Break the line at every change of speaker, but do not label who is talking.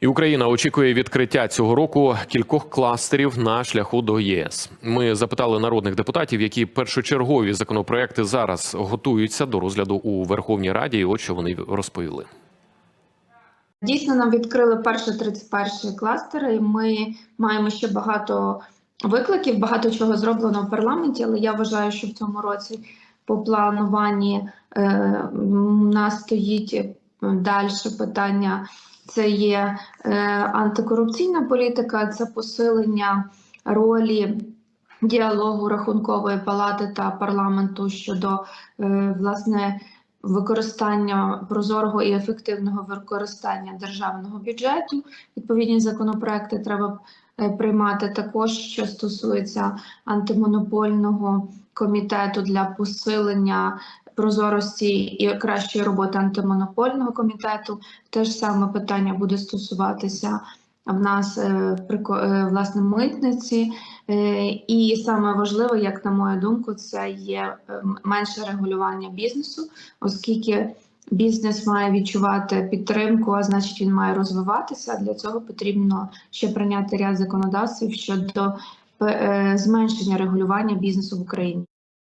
І Україна очікує відкриття цього року кількох кластерів на шляху до ЄС. Ми запитали народних депутатів, які першочергові законопроекти зараз готуються до розгляду у Верховній Раді. І от що вони розповіли.
Дійсно, нам відкрили перші 31 кластери, і ми маємо ще багато викликів, багато чого зроблено в парламенті. Але я вважаю, що в цьому році по плануванні е, нас стоїть далі питання. Це є е, антикорупційна політика, це посилення ролі діалогу рахункової палати та парламенту щодо е, власне використання прозорого і ефективного використання державного бюджету. Відповідні законопроекти треба е, приймати також, що стосується антимонопольного комітету для посилення прозорості і кращої роботи антимонопольного комітету. Те ж саме питання буде стосуватися в нас е, е, власне митниці. Е, І саме важливе, як на мою думку, це є менше регулювання бізнесу, оскільки бізнес має відчувати підтримку, а значить він має розвиватися. Для цього потрібно ще прийняти ряд законодавців щодо зменшення регулювання бізнесу в Україні.